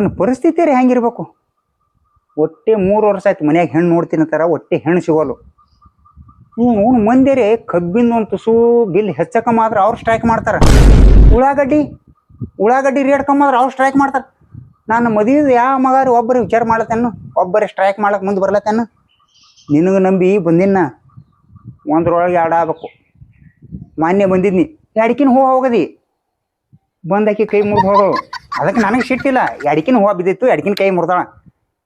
ನನ್ನ ಪರಿಸ್ಥಿತಿ ರೀ ಹೆಂಗಿರ್ಬೇಕು? ಒಟ್ಟೆ ಮೂರು ವರ್ಷ ಆಯ್ತು ಮನ್ಯಾಗ ಹೆಣ್ಣು ನೋಡ್ತೀನಿ ಅಂತಾರ, ಒಟ್ಟೆ ಹೆಣ್ಣು ಸಿಗೋಲು ಅವ್ನು ಮಂದಿ ರೀ ಕಬ್ಬಿನ ಒಂದು ತುಸು ಬಿಲ್ ಹೆಚ್ಚಕ ಮಾತ್ರ ಅವ್ರು ಸ್ಟ್ರೈಕ್ ಮಾಡ್ತಾರ. ಉಳ್ಳಾಗಡ್ಡಿ ಉಳ್ಳಾಗಡ್ಡಿ ರೇಟ್ ಕಮ್ಮಿ ಆದ್ರೆ ಅವ್ರು ಸ್ಟ್ರೈಕ್ ಮಾಡ್ತಾರೆ. ನಾನು ಮದುವೆ ಯಾವ ಮಗಾರು ಒಬ್ಬರು ವಿಚಾರ ಮಾಡ್ಲತ್ತೇನು? ಒಬ್ಬರೇ ಸ್ಟ್ರೈಕ್ ಮಾಡಕ್ಕೆ ಮುಂದೆ ಬರ್ಲತ್ತೇನು? ನಿನಗೆ ನಂಬಿ ಬಂದಿನ ಒಂದ್ರೊಳಗೆ ಎರಡು ಆಗ್ಬೇಕು. ಮಾನ್ಯ ಬಂದಿದ್ನಿ. ಎಡಕಿನ ಹೋಗದಿ? ಬಂದಾಕಿ ಕೈ ಮುರಿದು ಹೋಗೋಳು. ಅದಕ್ಕೆ ನನಗೆ ಸಿಟ್ಟಿಲ್ಲ ಎಡಕಿನ ಹೂವು ಬಿದ್ದಿತ್ತು ಎಡಕಿನ ಕೈ ಮುರಿದಾಳ.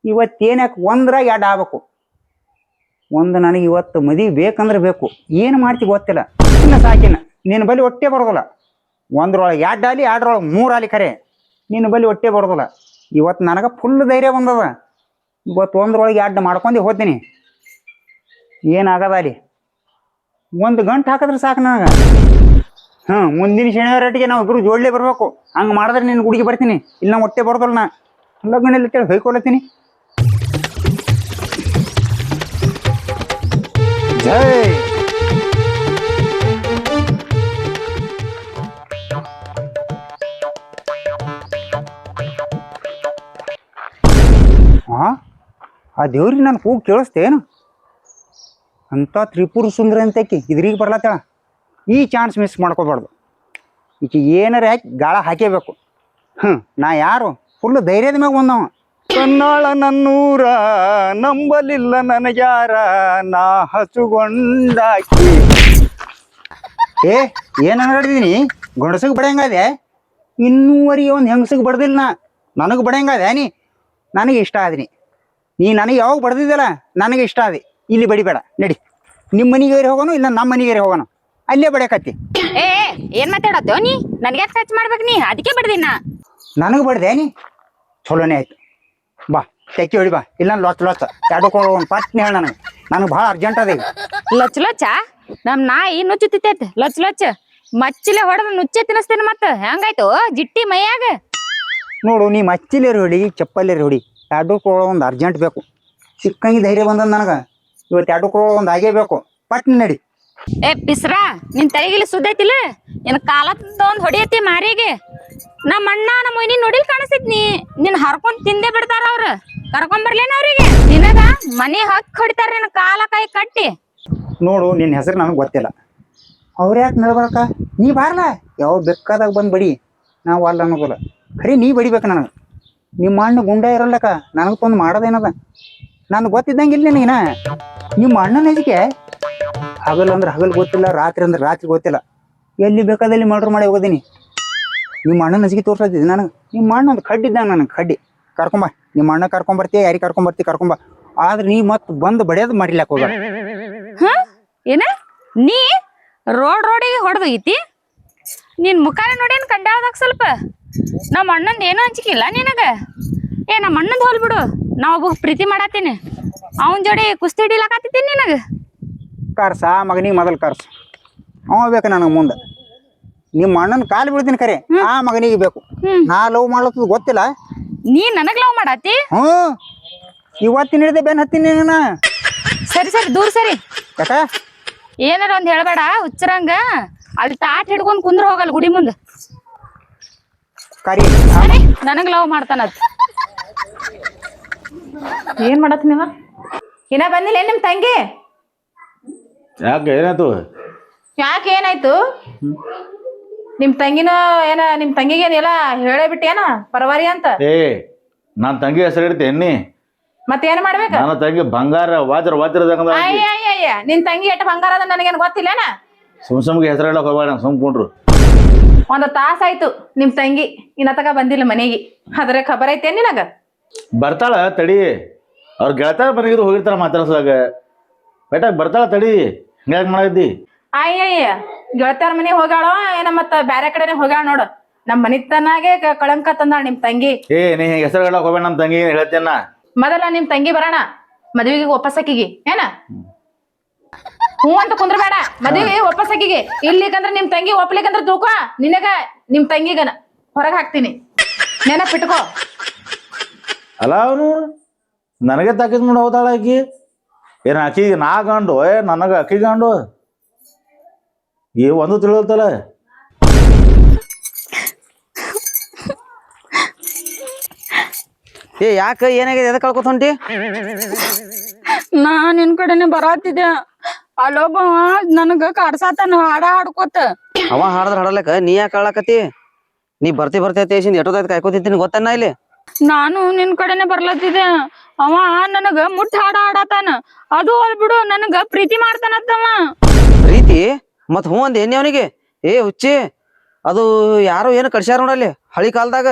ಇವತ್ತೇನಕ್ಕೆ ಒಂದ್ರ ಎರಡು ಆಗ್ಬೇಕು? ಒಂದು ನನಗೆ ಇವತ್ತು ಮದುವೆ ಬೇಕಂದ್ರೆ ಬೇಕು. ಏನು ಮಾಡ್ತಿ ಗೊತ್ತಿಲ್ಲ. ಇನ್ನು ಸಾಕಿನ ನಿನ್ನ ಬಳಿ ಒಟ್ಟೆ ಬರೋದಿಲ್ಲ. ಒಂದ್ರೊಳಗೆ ಎರಡು ಆಲಿ ಎರಡರೊಳಗೆ ಮೂರು ಆಲಿ ಖರೆ ನಿನ್ನ ಬಳಿ ಹೊಟ್ಟೆ ಬರೋದಿಲ್ಲ. ಇವತ್ತು ನನಗೆ ಫುಲ್ ಧೈರ್ಯ ಬಂದದ. ಇವತ್ತು ಒಂದ್ರೊಳಗೆ ಎರಡು ಮಾಡ್ಕೊಂಡು ಹೋಗ್ತೀನಿ ಏನಾಗದ ಅಲ್ಲಿ? ಒಂದು ಗಂಟೆ ಹಾಕಿದ್ರೆ ಸಾಕು ನನಗೆ. ಹಾಂ ಮುಂದಿನ ಶನಿವಾರಟಿಗೆ ನಾವು ಇಬ್ರು ಜೋಡ್ಲೇ ಬರಬೇಕು. ಹಂಗ ಮಾಡಿದ್ರೆ ನಿನ್ನ ಗುಡಿಗೆ ಬರ್ತೀನಿ. ಇಲ್ಲ ನಾ ಹೊಟ್ಟೆ ಬರೋದಲ್ಲ ನಾ. ಲಗ್ನಲ್ಲಿ ಕೇಳಿ ಹೊಯ್ಕೊಳತ್ತೀನಿ. ಜೈ. ಹಾ ಆ ದೇವ್ರಿ ನಾನು ಕೂಗ್ ಕೇಳಿಸ್ತೇನು? ಅಂತ ತ್ರಿಪುರ ಸುಂದರಿ ಅಂತಕಿ ಇದ್ರಿಗೆ ಬರ್ಲತ್ತೇಳ? ಈ ಚಾನ್ಸ್ ಮಿಸ್ ಮಾಡ್ಕೋಬಾರ್ದು. ಈಕೆ ಏನಾರ ಹಾಕಿ ಗಾಳ ಹಾಕೇಬೇಕು. ಹ್ಞೂ ನಾ ಯಾರು? ಫುಲ್ ಧೈರ್ಯದ ಮ್ಯಾಗ ಬಂದವ. ಕನ್ನಾಳ ನನ್ನೂರ ನಂಬಲಿಲ್ಲ ನನಗ್ಯಾರ ನಾ ಹಸುಗೊಂಡಾಕಿ. ಏ ಏನು ಅನ್ಕೊಂಡಿದ್ದೀನಿ ಗಂಡಸಿಗೆ ಬಡಿಯಂಗದೆ? ಇನ್ನೂವರೆಗೆ ಒಂದು ಹೆಂಗಸಿಗೆ ಬಡ್ದಿಲ್ಲ ನಾ. ನನಗೆ ಬಡಿಯಂಗದೆ ನೀ? ನನಗೆ ಇಷ್ಟ ಆದಿನಿ ನೀ ನನಗೆ ಯಾವಾಗ ಬಡ್ದಿದ್ದಲ್ಲ ನನಗೆ ಇಷ್ಟ ಆದಿ. ಇಲ್ಲಿ ಬಡಿಬೇಡ ನಡಿ. ನಿಮ್ಮ ಮನೆಗೇರಿ ಹೋಗೋನು ಇಲ್ಲ ನಮ್ಮ ಮನೆಗೇರಿ ಹೋಗೋನು? ಅಲ್ಲೇ ಬಡಿಯಕತ್ತಿ. ಏ ಏನ್ ಮಾತಾಡತ್ತೋ ನೀ? ನನ್ಗೆ ಟಚ್ ಮಾಡ್ಬೇಕು ನೀ? ಅದಕ್ಕೆ ಬಡ್ದಿನ ನನಗೆ ಬಡ್ದೆ ನೀ? ಚಲೋನೇ ಆಯ್ತು. ಬಾ ತೆಕ್ಕಿ ಹೊಡಿ ಬಾ. ಇಲ್ಲ ಲೊಚ್ಚ ಲೊಚ್ಚ. ಎರಡು ಕೊಡು ಒಂದು ಪಟ್ನೆ ಹೇಳ ನನಗೆ. ನನಗೆ ಭಾಳ ಅರ್ಜೆಂಟ್ ಅದ ಈಗ. ಲೊಚ್ ಲೊಚ್ಚ? ನಮ್ ನಾಯಿ ನುಚ್ಚು ತಿತ್ತೈತೆ ಲೊಚ್ ಲೊಚ್ಚ. ಮಚ್ಚಿಲೆ ಹೊಡೆದ್ ನುಚ್ಚೆ ತಿನ್ನಿಸ್ತೇನೆ ಮತ್ತ. ಹೆಂಗಾಯ್ತು? ಜಿಟ್ಟಿ ಮೈಯಾಗ? ನೋಡು ನೀ ಮಚ್ಚಿಲೇರಿ ಹೊಡಿ ಚಪ್ಪಲೇರಿ ಹೊಡಿ. ಎರಡು ಕೊಡೋ ಒಂದು ಅರ್ಜೆಂಟ್ ಬೇಕು. ಸಿಕ್ಕಂಗೆ ಧೈರ್ಯ ಬಂದದ ನನಗೆ. ಇವತ್ತು ಎರಡು ಕೊಡೋ ಒಂದು ಆಗೇ ಬೇಕು. ಪಟ್ನೆ ನಡಿ. ಏ ಪಿಸ್ರಾ ನಿನ್ ತಲೆಗಿಲಿ ಸುದ್ದೈತಿಲ್ಲ? ನಿನ್ ಕಾಲ ಒಂದ್ ಹೊಡಿಯತಿ ಮಾರಿಗೆ. ನಮ್ಮ ಅಣ್ಣ, ನಮ್ಮ ಮೈನಿ ನೋಡಿಲ್ ಕಾಣಿಸಿದ್ನಿ ನಿನ್ ಹರ್ಕೊಂಡ್ ತಿಂದೆ ಬಿಡ್ತಾರ ಅವ್ರ. ಕರ್ಕೊಂಡ್ ಬರ್ಲೇನ ಅವ್ರಿಗೆ? ನಿನಗ ಮನೆ ಹಕ್ ಹೊಡಿತಾರ ನಿನ್ ಕಾಲ ಕೈ ಕಟ್ಟಿ. ನೋಡು, ನಿನ್ ಹೆಸರು ನನಗೆ ಗೊತ್ತಿಲ್ಲ. ಅವ್ರ ಯಾಕೆ ನಡ್ಬಾರಕ? ನೀ ಬಾರ್ಲ? ಯಾವ ಬೆಕ್ಕದಾಗ ಬಂದ್ ಬಡಿ. ನಾವು ಅಲ್ಲ ಅನ್ನೋದಲ್ಲ. ಖರೀ, ನೀ ಬಡಿಬೇಕು ನನಗೆ. ನಿಮ್ಮ ಅಣ್ಣ ಗುಂಡ ಇರಲ್ಲಕ ನನಗೆ ತಂದು ಮಾಡೋದೇನದ? ನನಗೆ ಗೊತ್ತಿದ್ದಂಗಿಲ್ಲ ನಿನಗಿನ ನಿಮ್ಮ ಅಣ್ಣನ ಹೆಜಿಕೆ ಹಗಲ್ ಅಂದ್ರೆ ಹಗಲ್ ಗೊತ್ತಿಲ್ಲ, ರಾತ್ರಿ ಅಂದ್ರೆ ರಾತ್ರಿ ಗೊತ್ತಿಲ್ಲ. ಎಲ್ಲಿ ಬೇಕಾದಲ್ಲಿ ಮರ್ಡ್ರ್ ಮಾಡಿ ಹೋಗೋದೀನಿ. ನಿಮ್ಮ ಅಣ್ಣ ನಸಿಗೆ ತೋರ್ಸತ್ತಿದ್ದೆ ನನಗೆ. ನಿಮ್ಮ ಅಣ್ಣ ಒಂದು ಇದ್ದಾಗ ನನಗೆ ಕಡ್ಡಿ ಕರ್ಕೊಂಬ ನಿಮ್ಮ ಅಣ್ಣ ಕರ್ಕೊಂಬರ್ತೀಯ ಯಾರಿಗೆ ಕರ್ಕೊಂಬರ್ತಿ ಕರ್ಕೊಂಬ ಆದ್ರೆ ನೀ ಮತ್ತೆ ಬಂದು ಬಡಿಯೋದು ಮಾಡಿಲ್ಲ ಹೋಗ ಏನ? ನೀ ರೋಡ್ ರೋಡಿಗೆ ಹೊಡೆದೋಗಿತಿ? ನಿನ್ ಮುಖಾನ ನೋಡೇನ್ ಕಂಡಾದಾಗ ಸ್ವಲ್ಪ? ನಮ್ಮ ಅಣ್ಣಂದ್ ಏನೂ ಹಂಚಿಕಿಲ್ಲ ನಿನಗ? ಏ, ನಮ್ಮ ಅಣ್ಣಂದ್ ಹೋಲ್ ಬಿಡು. ನಾ ಒಬ್ಬ ಪ್ರೀತಿ ಮಾಡತ್ತೀನಿ ಅವನ್ ಜೋಡಿ ಕುಸ್ತಿ ಹಿಡಿಲಾಕತ್ತಿದ್ದೀನಿ ನಿನಗ? ಕಾರ್ಸ ಆ ಮಗನಿಗೆ ಮೊದಲು ಕರ್ಸ. ಅವ ಬೇಕು ನನಗೆ ಮುಂದೆ. ನಿಮ್ಮ ಅಣ್ಣನ ಕಾಲು ಬೀಳ್ತೀನಿ ಕರೆ. ಆ ಮಗನಿಗೆ ಬೇಕು. ನಾ ಲವ್ ಮಾಡ್ಲತ್ತದ ಗೊತ್ತಿಲ್ಲ. ನೀ ನನಗೆ ಲವ್ ಮಾಡತ್ತಿ ಹ್ಞೂ. ಇವತ್ತಿನ ಹಿಡಿದೆ ಬೆನ್ ಹತ್ತೀನಿ ನೀನು. ಸರಿ ಸರಿ ದೂರ ಸರಿ. ಯಾಕ? ಏನಾರ ಒಂದ್ ಹೇಳ್ಬೇಡ ಹುಚ್ಚರಂಗ. ಅಲ್ಲಿ ತಾಟ್ ಹಿಡ್ಕೊಂಡು ಕುಂದ್ರ ಹೋಗಲ್ಲ ಗುಡಿ ಮುಂದೆ. ಕರಿ. ಸರಿ ನನಗ್ ಲವ್ ಮಾಡ್ತಾನ ಏನ್ ಮಾಡತ್ ನೀವ? ಇನ್ನ ಬಂದಿಲ್ಲ ಏನ್ ನಿಮ್ ತಂಗಿ? ಯಾಕೆ ಏನಾಯ್ತು? ಯಾಕೆ ಏನಾಯ್ತು? ನಿಮ್ ತಂಗಿನ ಏನ ನಿಮ್ ತಂಗಿಗೆ ಎಲ್ಲ ಹೇಳೇ ಬಿಟ್ಟೇನ ಪರವಾರಿ ಅಂತ? ಏ ನನ್ನ ತಂಗಿ ಹೆಸರು ಇಡ್ತಿ ಎನ್ನಿ? ಮತ್ತೇನ್ ಏನ್ ಮಾಡ್ಬೇಕ? ನನ್ನ ತಂಗಿ ಬಂಗಾರ ವಾಜ್ರ ವಾಜ್ರದಂಗ ಅಯ್ಯ ಅಯ್ಯ ಅಯ್ಯ ನಿನ್ ತಂಗಿ ಎಟ್ಟ ಬಂಗಾರ ನನಗೇನು ಗೊತ್ತಿಲ್ಲ ಗೊತ್ತಿಲ್ಲೇನ? ಸುಮ್ ಸುಮ್ಗೆ ಹೆಸರು ಹೇಳಕ್ ಹೋಗ್ಬೇಡ ಸುಮ್ ಕುಂಡ್ರು ಒಂದ್ ತಾಸ ಆಯ್ತು ನಿಮ್ ತಂಗಿ ಇನ್ನ ತಗ ಬಂದಿಲ್ಲ ಮನೆಗೆ. ಅದ್ರ ಖಬರ್ ಐತೆ ನಿನಗ? ಬರ್ತಾಳ ತಡಿ. ಅವ್ರ ಗೆಳತಾರ ಮನೆಗಿದ್ರು ಹೋಗಿರ್ತಾರ ಮಾತಾಡ್ಸೋದಾಗ. ಬೇಟ ಬರ್ತಾಳ ತಡಿ. ಹಿಂಗ್ಯಾಕ್ ಮಾಡಿದ್ದಿ ಅಯ್ಯ ಅಯ್ಯ ಗೆಳತಿಯರ ಮನೆಗೆ ಹೋಗಾಳ ಏನ ಮತ್ತ ಬ್ಯಾರೆ ಕಡೆನೆ ಹೋಗಾಳ ನೋಡು. ನಮ್ ಮನಿತನಾಗೆ ಕ- ಕಳಂಕ ತಂದಾಳ ನಿಮ್ ತಂಗಿ. ಏ ನೀ ಹಿಂಗ ಹೆಸರು ಹೇಳಕ್ ಹೋಗ್ಬೇಡ ನಮ್ಮ ತಂಗಿ ಹೇಳ್ತೇನ ಮೊದಲ ನಿಮ್ ತಂಗಿ ಬರೋಣ ಮದ್ವಿಗೆ ಒಪ್ಪಸಕ್ಕಿಗೆ ಏನ? ಹ್ಞೂ ಅಂತ ಕುಂದ್ರಬೇಡ ಮದ್ವಿಗೆ ಒಪ್ಪಸಕ್ಕಿಗೆ ಇಲ್ಲಿಕಂದ್ರ ನಿಮ್ ತಂಗಿ ಒಪ್ಲಿಕ್ಕಂದ್ರ ತೂಕ ನಿನಗ ನಿಮ್ ತಂಗಿಗನ ಹೊರಗ್ ಹಾಕ್ತೀನಿ. ನೆನಪಿಟ್ಕೋ. ಅಲ್ಲ ಅವನು ನನಗೆ ತಾಕಿದ್ ಮಾಡಿ ಹೋದಾಳ ಆಕಿ. ಏನ್ ಆಕಿಗೆ ನಾ ಗಂಡು? ಏ ನನಗ ಆಕಿ ಗಂಡು? ಏ ಒಂದು ತಿಳಿದಲ್ಲ ಏ ಯಾಕ ಏನಾಗಿದೆ? ಎದ ಕಳ್ಕೊತ ಹೊಂಟಿ? ನಾ ನಿನ್ ಕಡೆನೆ ಬರಾತಿದ್ದೆ. ಅಲ್ಲೊಬ್ಬ ನನಗ ಕಾಡ್ಸಾತನ ಹಾಡ ಹಾಡ್ಕೋತ. ಅವ ಹಾಡದ್ರ ಹಾಡಲಕ್ಕ ನೀ ಯಾಕೆ ಹಾಳಾಕತಿ ನೀ ಬರ್ತಿ ಬರ್ತಿ ಅತ್ತೇಸಿಂದ ಎಷ್ಟೊತ್ತಾಯ್ತು ಕಾಯ್ಕೋತಿದ್ದೀನಿ ಗೊತ್ತನ್ನ ಇಲ್ಲಿ? ನಾನು ನಿನ್ ಕಡೆನೆ ಬರ್ಲತ್ತಿದ್ದೆ. ಅವ ನನಗ ಮುಟ್ಟ ಹಾಡ ಹಾಡತಾನ. ಅದು ಅಲ್ ಬಿಡು ನನಗ ಪ್ರೀತಿ ಮಾಡ್ತಾನತ್ತವ ಪ್ರೀತಿ? ಮತ್ ಹ್ಞೂ ಅಂದ ಏನಿ ಅವನಿಗೆ? ಏ ಹುಚ್ಚಿ ಅದು ಯಾರು ಏನು ಕಡ್ಸ್ಯಾರ ನೋಡಲ್ಲಿ ಹಳಿ ಕಾಲದಾಗ.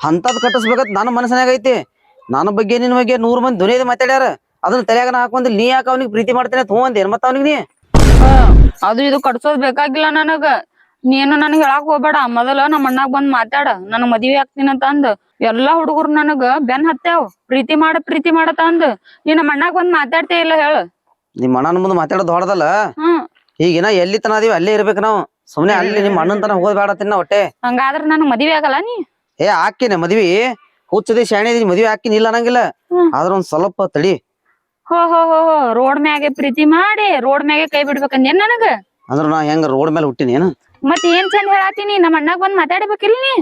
ಅಂತದ್ ಕಟ್ಟಿಸ್ಬೇಕಂತ ನನ್ನ ಮನಸ್ಸಿನಾಗ ಐತಿ. ನನ್ನ ಬಗ್ಗೆ ನಿನ್ನ ಬಗ್ಗೆ ನೂರ್ ಮಂದಿ ಧ್ವನಿ ಮಾತಾಡ್ಯಾರ. ಅದನ್ನ ತಲೆಯಾಗ ಹಾಕೊಂದಿಲ್ಲ ನೀ ಯಾಕೆ ಅವ್ನಿಗೆ ಪ್ರೀತಿ ಮಾಡ್ತೇನೆ ಹ್ಞೂ ಅಂದೇನ್ ಮತ್ತ ಅವನಿಗೆ ನೀ? ಅದು ಇದು ಕಟ್ಸೋದ್ ಬೇಕಾಗಿಲ್ಲ ನನಗ. ನೀನು ನನಗ್ ಹೇಳಾಕ್ ಹೋಗ್ಬೇಡ. ಮೊದಲ ನಮ್ಮ ಅಣ್ಣಾಗ್ ಬಂದ್ ಮಾತಾಡ. ನನ್ ಮದ್ವಿ ಆಗ್ತೀನಂತ ಅಂದ್. ಎಲ್ಲಾ ಹುಡುಗರು ನನಗ ಬೆನ್ ಹತ್ಯಾವ್ ಪ್ರೀತಿ ಮಾಡ ಪ್ರೀತಿ ಮಾಡತ ಅಂದ್. ನೀ ನಮ್ಮ ಅಣ್ಣಾಗ್ ಬಂದ್ ಮಾತಾಡ್ತೇ ಇಲ್ಲ ಹೇಳು. ನಿಮ್ಮ ಅಣ್ಣನ ಮುಂದೆ ಮಾತಾಡೋದು ಹೊಡೆದಲ್ಲ ಹ್ಮ್. ಈಗಿನ ಎಲ್ಲಿ ತನ ಅದೀವಿ ಅಲ್ಲೇ ಇರ್ಬೇಕು ನಾವು. ಸುಮ್ನೆ ಅಲ್ಲಿ ನಿಮ್ ಅಣ್ಣನ ತನ ಹೋಗ್ಬೇಡ ತಿನ್ನ ಹೊಟ್ಟೆ. ಹಂಗಾದ್ರ ನನ್ ಮದ್ವಿ ಆಗಲ್ಲ ನೀ? ಏ ಹಾಕಿನ ಮದ್ವಿ. ಹುಚ್ಚದಿ ಶಾಣೆ ಇದೀನಿ ಮದ್ವಿ ಹಾಕಿನ ಇಲ್ಲ ಅನ್ನಂಗಿಲ್ಲ. ಆದ್ರ ಒಂದ್ ಸ್ವಲ್ಪ ತಡಿ. ಹೋ ಹೋ ಹೋ ಹೋ. ರೋಡ್ ಮ್ಯಾಗೆ ಪ್ರೀತಿ ಮಾಡಿ ರೋಡ್ ಮ್ಯಾಗೆ ಕೈ ಬಿಡ್ಬೇಕಂದೇನ್ ನನಗ? ಅಂದ್ರ ನಾ ಹೆಂಗ ರೋಡ್ ಮೇಲೆ ಹುಟ್ಟಿನಿ ಏನು? ಮತ್ ಏನ್ ಚಂದ ಹೇಳಾತೀನಿ ನಮ್ಮ ಅಣ್ಣಗ್ ಬಂದ್ ಮಾತಾಡ್ಬೇಕಿಲ್ಲ ನೀ?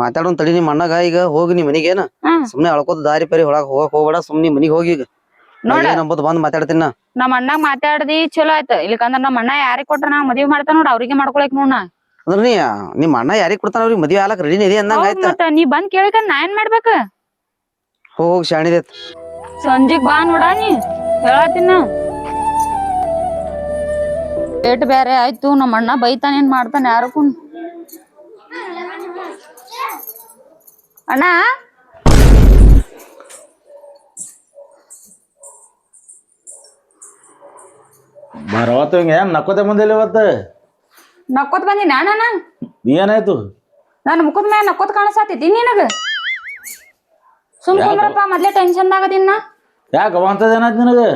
ಮಾತಾಡೋನ್ ತಡಿ ನಿಮ್ಮ ಅಣ್ಣಗ. ಈಗ ಹೋಗಿ ನಿಮ್ ಮನಿಗೇನ ಸುಮ್ನೆ ಅಳ್ಕೋತ ದಾರಿ ಪರಿ ಒಳಗ್ ಹೋಗಕ್ ಹೋಗ್ಬೇಡ ಸುಮ್ನೆ ಮನಿಗ್ ಹೋಗಿ ಈಗ. ನೋಡ. ಬಂದ್ ಮಾತಾಡ್ತೀನಿ ನಾ. ನಮ್ಮ ಅಣ್ಣಾಗ್ ಮಾತಾಡ್ದಿ ಚಲೋ ಆಯ್ತು. ಇಲ್ಲಿಕಂದ್ರ ನಮ್ಮ ಅಣ್ಣ ಯಾರಿಗ್ ಕೊಟ್ರ ನಾ ಮದ್ವಿ ಮಾಡ್ತಾನ ನೋಡ್ ಅವ್ರಿಗೆ ಮಾಡ್ಕೊಳಕ್ ನೋಡ್ ನಾ. ಅಂದ್ರ ನೀ ನಿಮ್ಮ ಅಣ್ಣ ಯಾರಿಗ್ ಕೊಡ್ತಾನ? ಅವ್ರಿಗೆ ಮದ್ವೆ ಆಲಕ್ ರೆಡಿ ಇದೆ ಅಂದಂಗ ಆಯ್ತ? ಮತ್ತ ನೀ ಬಂದ್ ಕೇಳಕ ನಾ ಏನ್ ಮಾಡ್ಬೇಕ? ಹೋಗ್ ಶಾಣಿದೆ ಸಂಜೆಗ್ ಬಾ ನೋಡ ನೀ. ಹೇಳತ್ತಿನ ಏಟ್ ಬ್ಯಾರೆ ಆಯ್ತು ನಮ್ಮ ಅಣ್ಣ ಬೈತಾನ ಏನ್ ಮಾಡ್ತಾನ ಯಾರಕ್ಕೂ ಅಣ್ಣ? ಬರವತ್ತು ಹಿಂಗೆ ಏನ್ ನಕ್ಕೋತೆ ಬಂದಿಲ್ಲ ಇವತ್ತು? ನಕ್ಕೋತ್ ಬಂದಿನ ಅಣ್ಣ ಏನಾಯ್ತು ನನ್ನ ಮುಖದ ಮ್ಯಾಗ ನಕ್ಕೋತ್ ಕಾಣಿಸತೈತಿ ನಿನಗ? ಸುಮ್ಮನೆ ಮೊದ್ಲೇ ಟೆನ್ಷನ್ ಆಗದಿನ್ನ ಯಾಕೆ ಅವಂತದ ಏನಾಯ್ತು ನಿನಗೆ?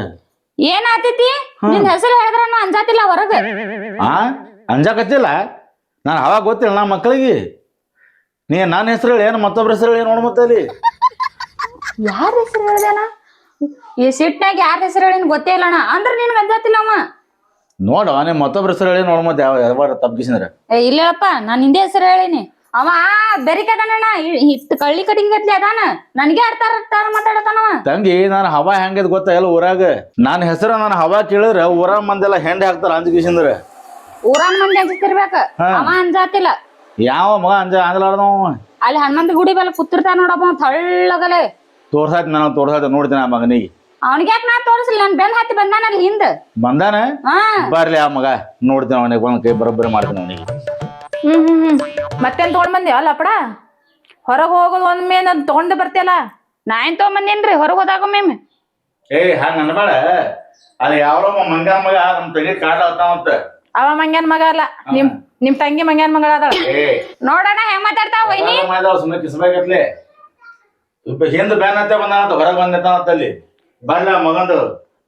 ಏನ್ ಆತೈತಿ ನಿನ್ ಹೆಸರು ಹೇಳಿದ್ರ ನಾ ಅಂಜಾತಿಲ್ಲ ಹೊರಗ. ಆ? ಅಂಜಾಕತ್ತಿಲ್ಲ? ನಾನು ಅವಾಗ ಗೊತ್ತಿಲ್ಲ ನಾ ಮಕ್ಕಳಿಗೆ ನೀ ನನ್ನ ಹೆಸರು ಹೇಳಿ ಏನು ಮತ್ತೊಬ್ರ ಹೆಸರು ಹೇಳಿ ನೋಡ್ ಮತ್ತೆ ಅಲ್ಲಿ. ಯಾರ ಹೆಸರು ಹೇಳ್ದೇನ? ಈ ಸಿಟ್ನಾಗ ಯಾರ ಹೆಸರು ಹೇಳಿ ಗೊತ್ತೇ ಇಲ್ಲ ಅಣ್ಣ ಅಂದ್ರ ನಿನ್ಗ ಅಂಜಾತಿಲ್ಲ ಅವ. ನೋಡು ನೀ ಮತ್ತೊಬ್ರ ಹೆಸರು ಹೇಳಿ ನೋಡ್ ಮತ್ತೆ ಯಾವ ಯಾವಾಗ ತಪ್ಪಿಸಿದ್ರೆ ಏ ಇಲ್ಲಪ್ಪ ನಾನ್ ಹಿಂದೆ ಹೆಸರು ಹೇಳಿನಿ. ಅವ ಬೆರಿಕದಾನಣ್ಣ ಹಿಟ್ ಕಳ್ಳಿ ಕಟ್ಟಿಗೆ ಗತ್ಲಿ ಅದಾನ. ನನಗೆ ಆಡ್ತಾರ ಆಡ್ತಾರ ಮಾತಾಡತಾನವ. ತಂಗಿ ನಾನು ಹವಾ ಹೆಂಗದ್ ಗೊತ್ತ ಎಲ್ಲ ಊರಾಗ? ನನ್ನ ಹೆಸರು ನಾನು ಹವಾ ಕೇಳಿದ್ರೆ ಊರಾಗ ಮಂದೆಲ್ಲ ಹೆಂಡೆ ಹಾಕ್ತಾರ ಅಂಜಿಕೇಶಂದ್ರ ಊರಾನ್ ಮಂದಿ ಅಂಜಿತಿರ್ಬೇಕ. ಅವ ಅಂಜಾತಿಲ್ಲ. ಯಾವ ಮಗ ಅಂಜ ಅಂಜಲಾರ್ದವ ಅಲ್ಲಿ ಹನುಮಂತ ಗುಡಿ ಮೇಲೆ ಕೂತಿರ್ತಾನ ನೋಡಪ್ಪ ತಳ್ಳಗಲೆ. ತೋರ್ಸಾಯ್ತು ನಾನು ತೋರ್ಸಾಯ್ತು ನೋಡ್ತೀನಿ ಆ ಮಗನಿಗೆ. ಅವನಿಗೆ ಯಾಕೆ ನಾ ತೋರಿಸಿಲ್ಲ? ನಾನು ಬೆನ್ ಹತ್ತಿ ಬಂದಾನ ಅಲ್ಲಿ ಹಿಂದ. ಬಂದಾನ? ಹಾ. ಬರ್ಲಿ ಆ ಮಗ. ನೋಡ್ತೀನಿ ಅವನಿಗೆ ಒಂದ್ ಕೈ ಬರೋಬ್ಬರಿ ಮಾಡ್ತೀನಿ ಅವನಿಗೆ. ಹ್ಮ್ ಹ್ಮ್ ಹ್ಮ್. ಮತ್ತೇನ್ ತಗೊಂಡ್ ಬಂದಿ ಅಲ್ಲ ಅಪ್ಪಡ? ಹೊರಗ್ ಹೋಗೋದು ಒಂದ್ ಮೇನ್ ಅದ್ ತಗೊಂಡ್ ಬರ್ತಿಯಲ್ಲ ನಾ ಏನ್ ತಗೊಂಬಂದೇನ್ರಿ ಹೊರಗ್ ಹೋದಾಗ ಮೇಮ್ ಏ ಹಂಗ ಅನ್ಬೇಡ ಅಲ್ಲಿ ಯಾವ ಮಂಗ ಮಗ ನಮ್ ತಂಗಿ ಕಾಟ ಅಂತ. ಅವ ಮಂಗ್ಯಾನ್ ಮಗ ಅಲ್ಲ. ನಿಮ್ ನಿಮ್ ತಂಗಿ ಮಂಗ್ಯಾನ್ ಮಗಳ ಅದಾಳ. ಏ. ನೋಡೋಣ ಹೆಂಗ್ ಮಾತಾಡ್ತಾವ ವೈನಿ. ಸುಮ್ಮನೆ ಕಿಸ್ಬೇಕತ್ಲೆ ಹಿಂದ್ ಬ್ಯಾನ್ ಅಂತ ಬಂದಾನಂತ ಹೊರಗೆ ಅಂತ ಅಲ್ಲಿ. ಬರ್ಲ ಮಗಂದು.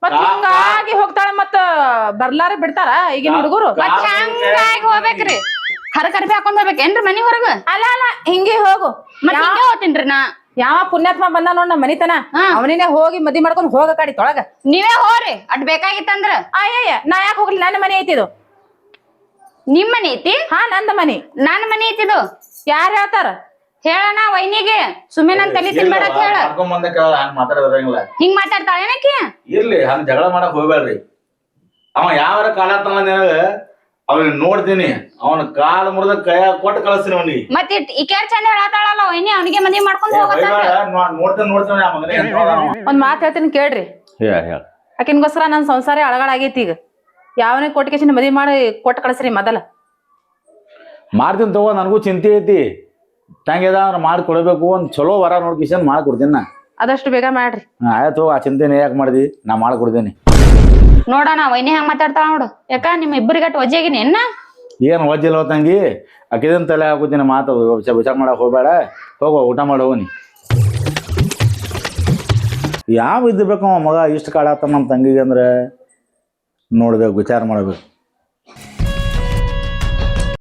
ಮತ್ ಹಿಂಗಾಗಿ ಹೋಗ್ತಾಳ ಮತ್ತ ಬರ್ಲಾರ ಬಿಡ್ತಾರ ಈಗಿನ ಹುಡುಗರು. ಮತ್ ಹೆಂಗಾಗಿ ಹೋಗ್ಬೇಕ್ರಿ. ಹರ ಕರ್ಬಿ ಹಾಕೊಂಡ್ ಹೋಗ್ಬೇಕೇನ್ರಿ ಮನಿ ಹೊರಗ? ಅಲ್ಲ ಅಲ್ಲ ಹಿಂಗೆ ಹೋಗು. ಮತ್ತೆ ಹಿಂಗೆ ಹೋಗ್ತೀನ್ರಿ ನಾ? ಯಾವ ಪುಣ್ಯಾತ್ಮ ಬಂದ ನೋಡ್ ನಮ್ಮ ಮನಿತನ. ಹಾ. ಅವನಿನೇ ಹೋಗಿ ಮದಿ ಮಾಡ್ಕೊಂಡ್ ಹೋಗ ಕಡಿ ತೊಳಗ. ನೀವೇ ಹೋರಿ ಅಟ್ ಬೇಕಾಗಿತ್ತಂದ್ರ. ಅಯ್ಯಯ್ಯ ನಾ ಯಾಕೆ ಹೋಗ್ಲಿ? ನನ್ನ ಮನೆ ಐತಿದು ನಿಮ್ ಮನಿ ಐತಿ? ಹಾ ನಂದ ಮನಿ. ನನ್ ಮನಿ ಐತಿದು ಯಾರ್ ಹೇಳ್ತಾರ? ಹೇಳಣ ವೈನಿಗೆ. ಸುಮ್ಮನೆ ನನ್ ತಲೆ ತಿನ್ಬೇಡ ಅಂತ ಹೇಳ. ಹಂಗ ಮಾತಾಡ್ತಾಳ ಏನಕ್ಕೆ ಇರ್ಲಿ ಹಂಗ ಜಗಳ ಮಾಡಕ್ ಹೋಗ್ಬೇಡ್ರಿ. ಅವ ಯಾವ ಕಾಲ ನಿನಗ ಅವನ್ ನೋಡ್ತೀನಿ. ಅವನ ಕಾಲ ಮುರಿದ ಕೈ ಕೊಟ್ಟು ಕಳಿಸ್ತೀನಿ ಅವನಿಗೆ. ಮತ್ತೆ ಈ ಕೇರ್ ಚಂದ ಹೇಳತ್ತಾಳಲ್ಲ ಇನ್ನೇ ಅವನಿಗೆ ಮದುವೆ ಮಾಡ್ಕೊಂಡು ಹೋಗತ್ತ ನೋಡ್ತೇನೆ ನೋಡ್ತೇನೆ ಆ ಮಗನೇ. ಒಂದ್ ಮಾತ್ ಹೇಳ್ತೀನಿ ಕೇಳ್ರಿ. ಹೇಳ ಹೇಳ. ಆಕಿನ್ಗೋಸ್ಕರ ನನ್ನ ಸಂಸಾರ ಅಳಗಾಡಾಗೈತಿ ಈಗ. ಯಾವನೇ ಕೊಟ್ಟಿಗೆ ಮದಿ ಮಾಡಿ ಕೊಟ್ಟು ಕಳಿಸ್ರಿ ಮೊದಲ. ಮಾಡ್ತೀನಿ ತಗೋ ನನಗೂ ಚಿಂತೆ ಐತಿ. ತಂಗಿದ ಮಾಡಿ ಕೊಡಬೇಕು. ಒಂದ್ ಚಲೋ ವರ ನೋಡ್ಕಿಸನ್ ಮಾಡ್ಕೊಡ್ತೀನಿ ನಾ. ಅದಷ್ಟು ಬೇಗ ಮಾಡ್ರಿ. ಹಾ, ಆಯ್ತು ಆ ಚಿಂತೆನೇ ಯಾಕೆ ಮಾಡಿದಿ? ನಾ ಮಾಡ್ಕೊಡ್ತೀನಿ ನೋಡಣ ವೈನಿ ಹೆಂಗ್ ಮಾತಾಡ್ತಾಳ ನೋಡು. ಯಾಕ ನಿಮ್ ಇಬ್ಬರಿಗಟ್ ವಜ್ಜಾಗಿನಿ ಎನ್ನ ಏನ್ ವಜ್ಜಿಲ್ಲ ತಂಗಿ? ಅಕ್ಕಿದನ್ ತಲೆ ಹಾಕುತ್ತೀನಿ ಮಾತು ವಿಚಾರ ಮಾಡಕ್ ಹೋಗ್ಬೇಡ. ಹೋಗೋ, ಊಟ ಮಾಡಿ, ಹೋಗಿ ಯಾವ ಇದ್ಬೇಕು ಮಗ? ಇಷ್ಟು ಕಾಡಾತ ನಮ್ಮ ತಂಗಿಗೆ ಅಂದ್ರೆ ನೋಡ್ಬೇಕು, ವಿಚಾರ ಮಾಡ್ಬೇಕು.